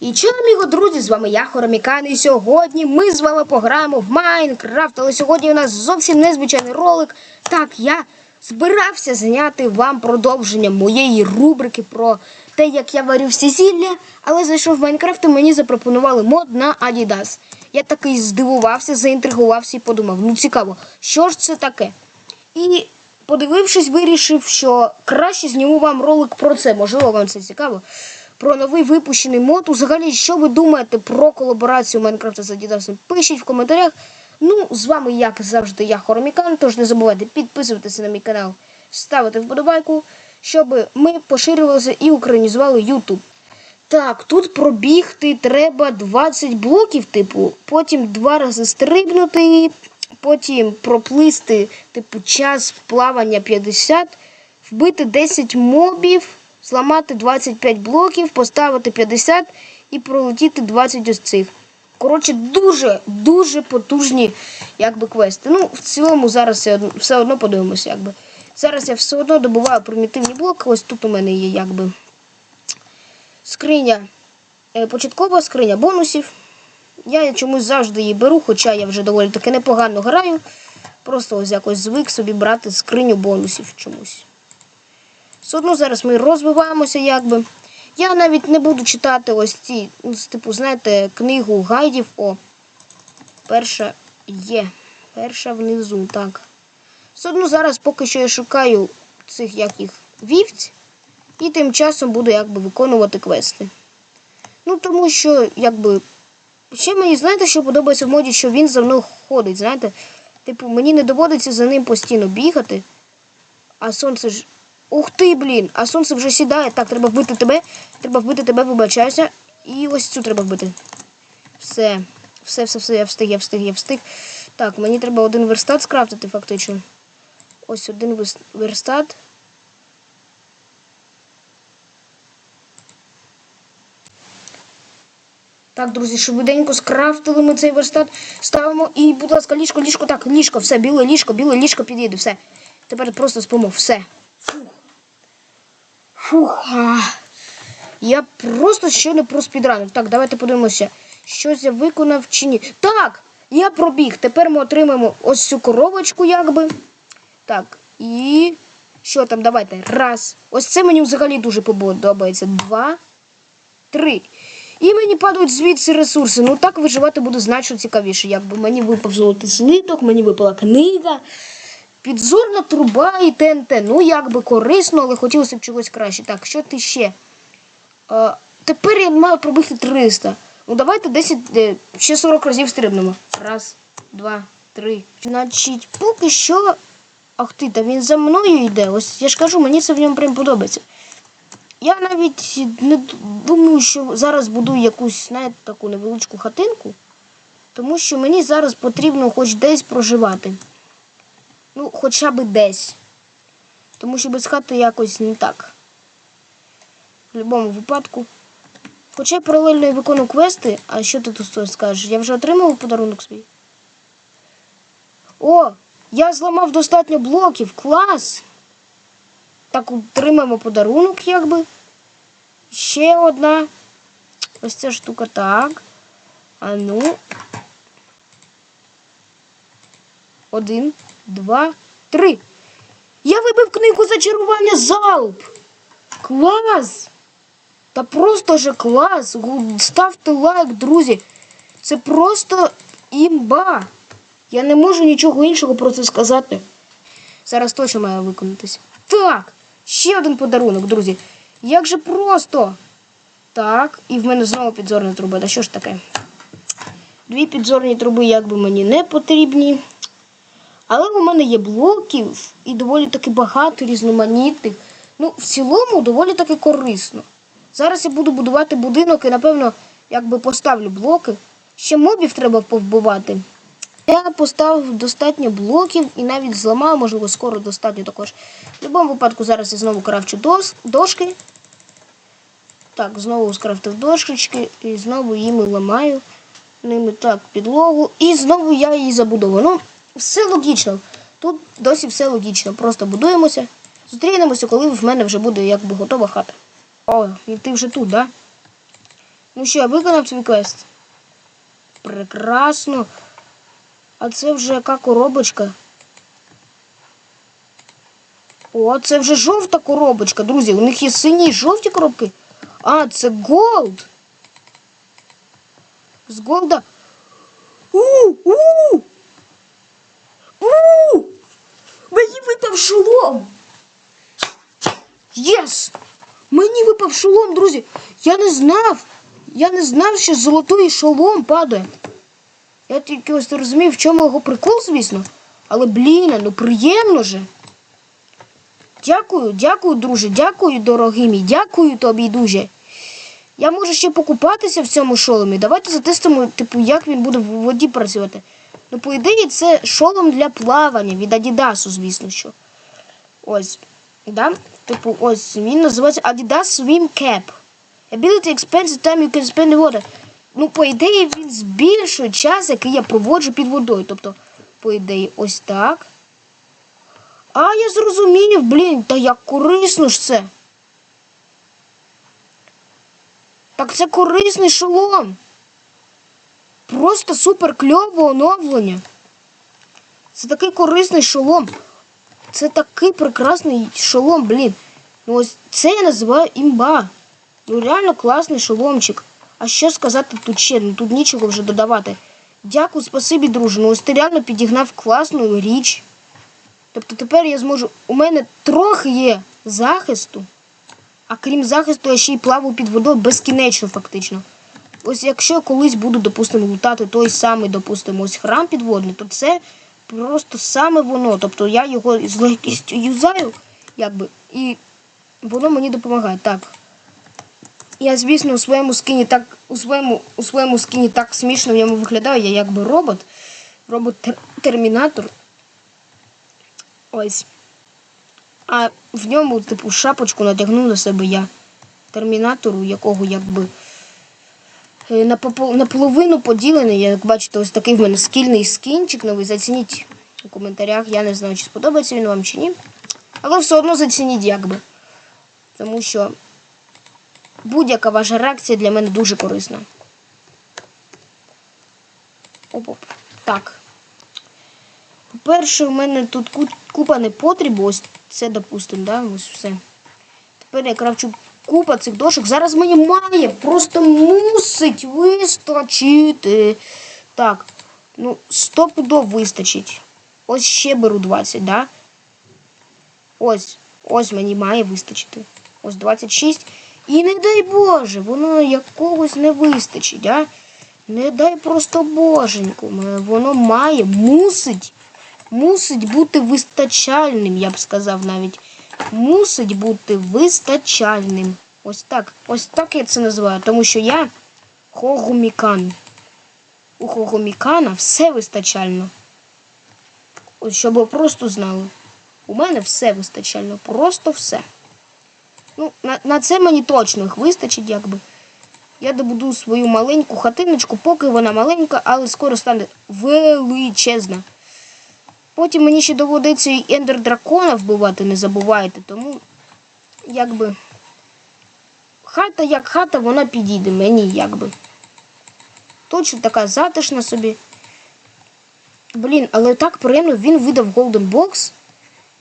І чого, аміго, друзі, з вами я, Хоромікан, і сьогодні ми з вами пограємо в Майнкрафт, але сьогодні у нас зовсім незвичайний ролик. Так, я збирався зняти вам продовження моєї рубрики про те, як я варю всі зілля, але зайшов в Майнкрафт і мені запропонували мод на Adidas. Я такий здивувався, заінтригувався і подумав, ну цікаво, що ж це таке? І подивившись, вирішив, що краще зніму вам ролик про це. Можливо, вам це цікаво. Про новий випущений мод. Взагалі, що ви думаєте про колаборацію Майнкрафта з Adidas? Пишіть в коментарях. Ну, з вами, як завжди, я Хоромікан, тож не забувайте підписуватися на мій канал, ставити вподобайку, щоб ми поширювалися і українізували YouTube. Так, тут пробігти треба 20 блоків, типу, потім два рази стрибнути, потім проплисти, типу, час плавання 50, вбити 10 мобів, зламати 25 блоків, поставити 50 і пролетіти 20 ось цих. Коротше, дуже, дуже потужні якби, квести. Ну, в цілому зараз я все одно подивимося, якби. Зараз я все одно добуваю примітивні блоки. Ось тут у мене є якби скриня, е, початкова скриня бонусів. Я чомусь завжди її беру, хоча я вже доволі таки непогано граю. Просто ось якось звик собі брати скриню бонусів чомусь. Все одно зараз ми розвиваємося якби. Я навіть не буду читати ось ці, типу, знаєте, книгу гайдів. О, перша є. Перша внизу, так. Все одно зараз поки що я шукаю цих як їх вівць. І тим часом буду якби виконувати квести. Ну, тому що, якби. Ще мені, знаєте, що подобається в моді, що він за мною ходить, знаєте? Типу, мені не доводиться за ним постійно бігати, а сонце ж. Ух ти, блін! А сонце вже сідає. Так, треба вбити тебе. Треба вбити тебе, вибачаюся. І ось цю треба вбити. Все. Все, все, все, я встиг, я встиг, я встиг. Так, мені треба один верстат скрафтити, фактично. Ось один верстат. Так, друзі, швиденько скрафтили ми цей верстат, ставимо і, будь ласка, ліжко, ліжко, так, ліжко, все, біле ліжко, біле ліжко підійде, все. Тепер просто спимо, все. Фух. А. Я просто ще не проспідранив. Так, давайте подивимося, щось я виконав чи ні. Так, я пробіг. Тепер ми отримаємо ось цю коробочку, якби. Так, і що там, давайте. Раз. Ось це мені взагалі дуже подобається. Два три. І мені падають звідси ресурси. Ну так виживати буде значно цікавіше. Якби мені випав золотий слиток, мені випала книга, підзорна труба і ТНТ. Ну, якби корисно, але хотілося б чогось краще. Так, що ти ще? Е, тепер я маю пробігти 300. Ну давайте 10, е, ще 40 разів стрибнемо. Раз, два, три. Значить, поки що. Ах ти, та він за мною йде. Ось я ж кажу, мені це в ньому прям подобається. Я навіть не думаю, що зараз буду якусь, знаєте, таку невеличку хатинку, тому що мені зараз потрібно хоч десь проживати. Ну, хоча б десь. Тому що без хати якось не так. В будь-якому випадку. Хоча я паралельно і виконую квести, а що ти тут скажеш? Я вже отримав подарунок свій. О, я зламав достатньо блоків. Клас! Так, отримаємо подарунок, якби. Ще одна. Ось ця штука так. А ну. Один, два, три. Я вибив книгу зачарування залп. Клас! Та просто же клас! Ставте лайк, друзі. Це просто імба. Я не можу нічого іншого про це сказати. Зараз точно має виконатися. Так, ще один подарунок, друзі. Як же просто. Так, і в мене знову підзорна труба. Та що ж таке? Дві підзорні труби якби мені не потрібні. Але у мене є блоків і доволі таки багато різноманітних. Ну, в цілому доволі таки корисно. Зараз я буду будувати будинок і, напевно, якби поставлю блоки. Ще мобів треба повбивати. Я поставив достатньо блоків і навіть зламав, можливо, скоро достатньо також. В будь-якому випадку зараз я знову крафчу дос, дошки. Так, знову скрафтив дошечки і знову їми ламаю ними так підлогу. І знову я її забудовую. Ну, все логічно. Тут досі все логічно. Просто будуємося. Зустрінемося, коли в мене вже буде якби готова хата. О, і ти вже тут, да? Ну що, я виконав свій квест? Прекрасно. А це вже яка коробочка? О, це вже жовта коробочка, друзі. У них є сині жовті коробки. А, це голд. З голда. У, у! У! Мені випав шолом. Єс! Мені випав шолом, друзі. Я не знав. Я не знав, що золотий шолом падає. Я тільки ось не в чому його прикол, звісно. Але, блін, ну приємно же. Дякую, дякую, друже, дякую, дорогий мій, дякую тобі дуже. Я можу ще покупатися в цьому шоломі. Давайте затестимо, типу, як він буде в воді працювати. Ну, по ідеї, це шолом для плавання від Адідасу, звісно що. Ось. Да? Типу, ось він називається Adidas Swim Cap. Ability expands the time you can spend water. Ну, по ідеї, він збільшує час, який я проводжу під водою. Тобто, по ідеї, ось так. А, я зрозумів, блін, та як корисно ж це. Так це корисний шолом. Просто супер кльове оновлення. Це такий корисний шолом. Це такий прекрасний шолом, блін. Ну ось це я називаю імба. Ну реально класний шоломчик. А що сказати тут ще? Ну тут нічого вже додавати. Дякую, спасибі, друже. Ну ось ти реально підігнав класну річ. Тобто тепер я зможу. У мене трохи є захисту, а крім захисту, я ще й плаваю під водою безкінечно, фактично. Ось якщо колись буду, допустимо, лутати той самий, допустимо, ось храм підводний, то це просто саме воно. Тобто я його з легкістю юзаю, якби, і воно мені допомагає. Так. Я, звісно, у своєму скині так, у своєму, у своєму скині так смішно в ньому виглядаю, я якби робот, робот-термінатор. Ось. А в ньому, типу, шапочку надягнув на себе я. Термінатору, якого якби наполовину поділений. Як бачите, ось такий в мене скільний скінчик новий. Зацініть у коментарях. Я не знаю, чи сподобається він вам чи ні. Але все одно зацініть якби. Тому що будь-яка ваша реакція для мене дуже корисна. Оп-оп. Так. По-перше, у мене тут купа непотрібу, ось це, допустимо, да, ось все. Тепер я кравчу купа цих дошок. Зараз мені має, просто мусить вистачити. Так, ну, стопудов вистачить. Ось ще беру 20, да? Ось, ось мені має вистачити. Ось 26. І не дай Боже, воно якогось не вистачить, а? Не дай просто боженьку, воно має, мусить, мусить бути вистачальним, я б сказав навіть. Мусить бути вистачальним. Ось так. Ось так я це називаю, тому що я хогумікан. У хогумікана все вистачально. Ось щоб ви просто знали. У мене все вистачально, просто все. Ну, на, на це мені точно їх вистачить, якби. Я добуду свою маленьку хатиночку, поки вона маленька, але скоро стане величезна. Потім мені ще доводиться і ендер дракона вбивати, не забувайте, тому якби хата як хата, вона підійде мені, якби. Точно така затишна собі. Блін, але так приємно він видав Golden Box.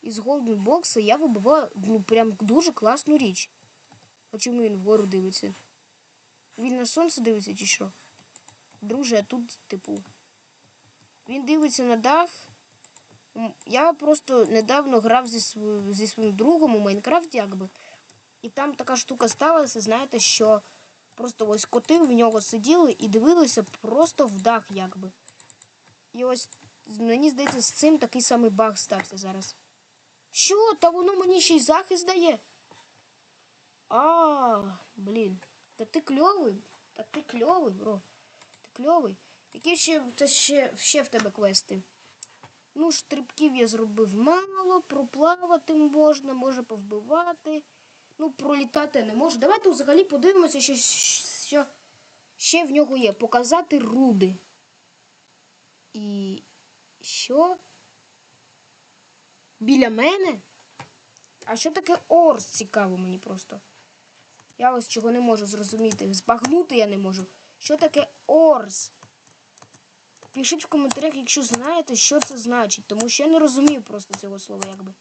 І з Golden Box я вибиваю ну, прям дуже класну річ. А чому він вгору дивиться? Він на сонце дивиться чи що? Друже, а тут, типу. Він дивиться на дах. Я просто недавно грав зі, св- зі своїм другом у Майнкрафті, якби. І там така штука сталася, знаєте, що просто ось коти в нього сиділи і дивилися просто в дах, якби. І ось мені здається, з цим такий самий баг стався зараз. Що? Та воно мені ще й захист дає. А, блін. Та ти кльовий. Та ти кльовий, бро. Ти кльовий. Які ще, та ще, ще в тебе квести? Ну, стрибків я зробив мало, проплавати можна, може повбивати. Ну, пролітати не можу. Давайте взагалі подивимося, що, що ще в нього є. Показати руди. І що? Біля мене? А що таке орс? Цікаво мені просто. Я ось чого не можу зрозуміти. Збагнути я не можу. Що таке орс? Пишіть в коментарях, якщо знаєте, що це значить, тому що я не розумію просто цього слова, якби.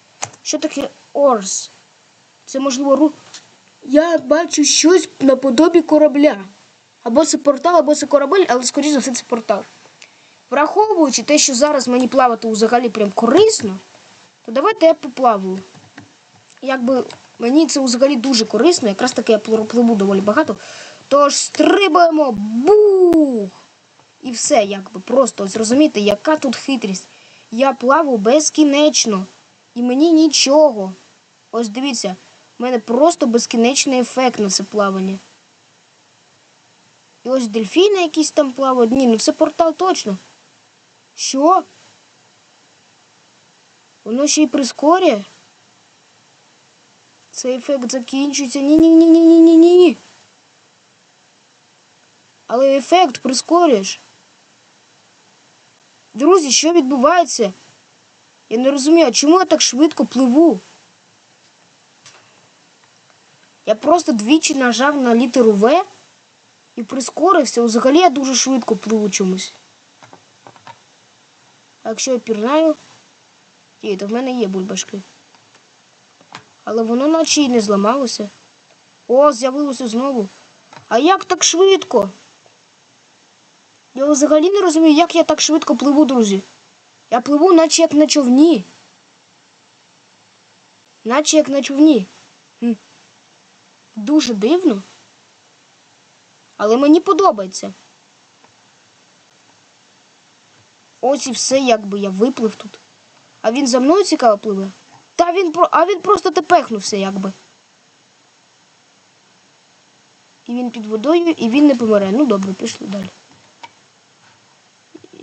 Що таке орс? Це можливо ру. Я бачу щось наподобі корабля. Або це портал, або це корабель, але скоріше за все це портал. Враховуючи те, що зараз мені плавати взагалі прям корисно, то давайте я поплаваю. Якби мені це взагалі дуже корисно, якраз таки я пливу доволі багато. Тож стрибаємо, бух! І все, якби просто ось розумієте, яка тут хитрість. Я плаваю безкінечно. І мені нічого. Ось дивіться, в мене просто безкінечний ефект на це плавання. І ось дельфіни якісь там плавають. Ні, ну це портал точно. Що? Воно ще й прискорює? Цей ефект закінчується. Ні-ні-ні-ні-ні-ні-ні. Але ефект прискорюєш. Друзі, що відбувається? Я не розумію, чому я так швидко пливу? Я просто двічі нажав на літеру В і прискорився. Взагалі я дуже швидко пливу чомусь. А якщо я пірнаю, Ті, то в мене є бульбашки. Але воно наче й не зламалося. О, з'явилося знову. А як так швидко? Я взагалі не розумію, як я так швидко пливу, друзі. Я пливу, наче як на човні. Наче як на човні. Хм. Дуже дивно. Але мені подобається. Ось і все, якби я виплив тут. А він за мною цікаво пливе. Та він. А він просто тепехнувся, якби. І він під водою, і він не помре. Ну добре, пішли далі.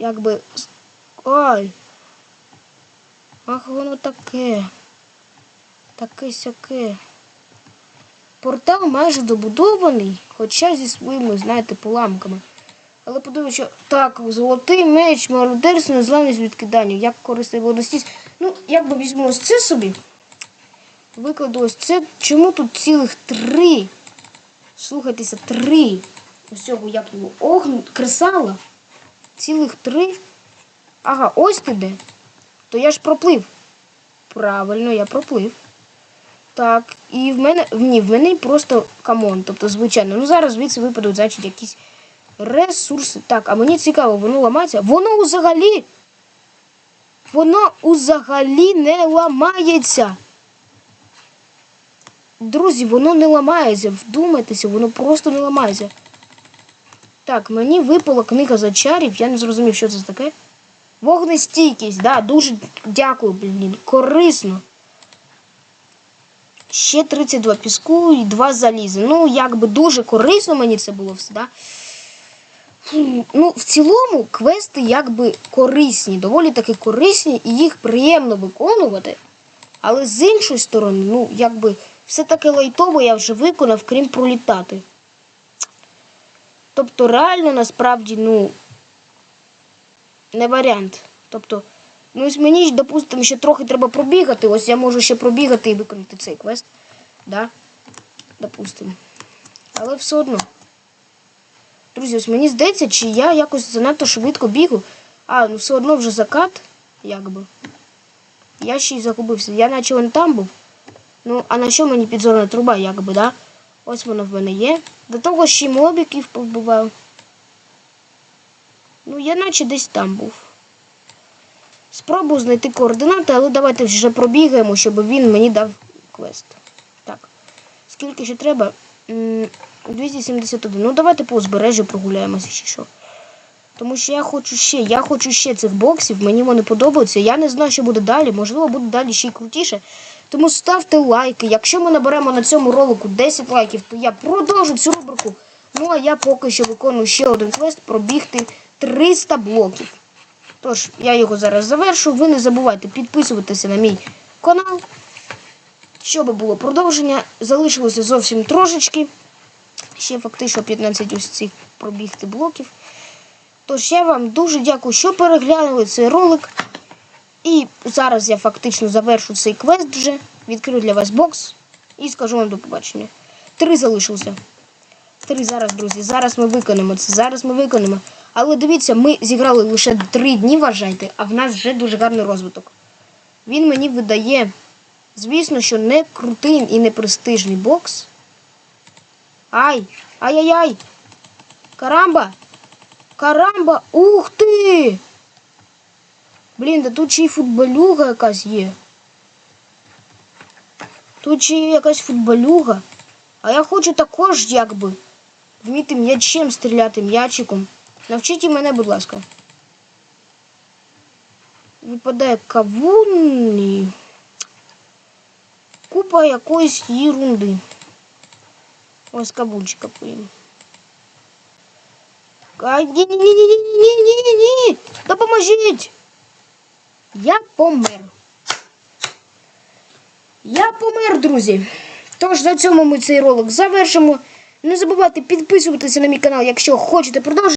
Якби. Ай. Ах, воно таке. Таке сяке. Портал майже добудований, хоча зі своїми, знаєте, поламками. Але подивись, що так, золотий меч, мародерство, незламність відкидання, як корисний водостість. Ну, як би візьму ось це собі. Викладу ось це. Чому тут цілих три? Слухайтеся, три. Ось цього як його огн, кресала. Цілих три. Ага, ось ти де. То я ж проплив. Правильно, я проплив. Так, і в мене. Ні, в мене просто камон. Тобто, звичайно. Ну зараз звідси випадуть, значить, якісь ресурси. Так, а мені цікаво, воно ламається. Воно взагалі. Воно взагалі не ламається. Друзі, воно не ламається. Вдумайтеся, воно просто не ламається. Так, мені випала книга зачарів, я не зрозумів, що це таке. Вогнестійкість, да, дуже дякую, блін, корисно. Ще 32 піску і 2 заліза. Ну, якби дуже корисно мені це було все, да? Ну, в цілому квести якби корисні, доволі таки корисні, і їх приємно виконувати. Але з іншої сторони, ну, якби все таки лайтово я вже виконав, крім пролітати. Тобто, реально насправді, ну, не варіант. Тобто, ну ось мені допустимо, ще трохи треба пробігати. Ось я можу ще пробігати і виконати цей квест. Да? Допустимо. Але все одно. Друзі, ось мені здається, чи я якось занадто швидко бігу. А, ну все одно вже закат, якби. Я ще й загубився. Я наче вон там був. Ну, а на що мені підзорна труба, якби, да? Ось воно в мене є. До того ще й мобіків повбивав. Ну, я наче десь там був. Спробую знайти координати, але давайте вже пробігаємо, щоб він мені дав квест. Так. Скільки ще треба? 271. Ну, давайте по узбережжю прогуляємося ще що. Тому що я хочу ще, я хочу ще цих боксів, мені вони подобаються. Я не знаю, що буде далі. Можливо, буде далі ще й крутіше. Тому ставте лайки. Якщо ми наберемо на цьому ролику 10 лайків, то я продовжу цю рубрику. Ну а я поки що виконую ще один квест пробігти 300 блоків. Тож, я його зараз завершу. Ви не забувайте підписуватися на мій канал. Щоб було продовження, залишилося зовсім трошечки. Ще фактично 15 ось цих пробігти блоків. Тож я вам дуже дякую, що переглянули цей ролик. І зараз я фактично завершу цей квест вже, відкрию для вас бокс і скажу вам до побачення. три залишилося. Три зараз, друзі. Зараз ми виконаємо це. Зараз ми виконаємо. Але дивіться, ми зіграли лише три дні, вважайте, а в нас вже дуже гарний розвиток. Він мені видає, звісно, що не крутий і не престижний бокс. Ай! Ай-яй-яй! Карамба! Карамба! Ух ти! Блин, да тут чей футболюга якась є. Тут ще є якась футболюга. А я хочу також якби вміти м'ячем стріляти м'ячиком. Навчіть і мене, будь ласка. Випадає кавун і Купа якоїсь ерунди. Ось кабунчика поїм. Ай, ні-ні-ні-ні-ні-ні-ні! Допоможіть! Я помер. Я помер, друзі. Тож на цьому ми цей ролик завершимо. Не забувайте підписуватися на мій канал, якщо хочете продовжити.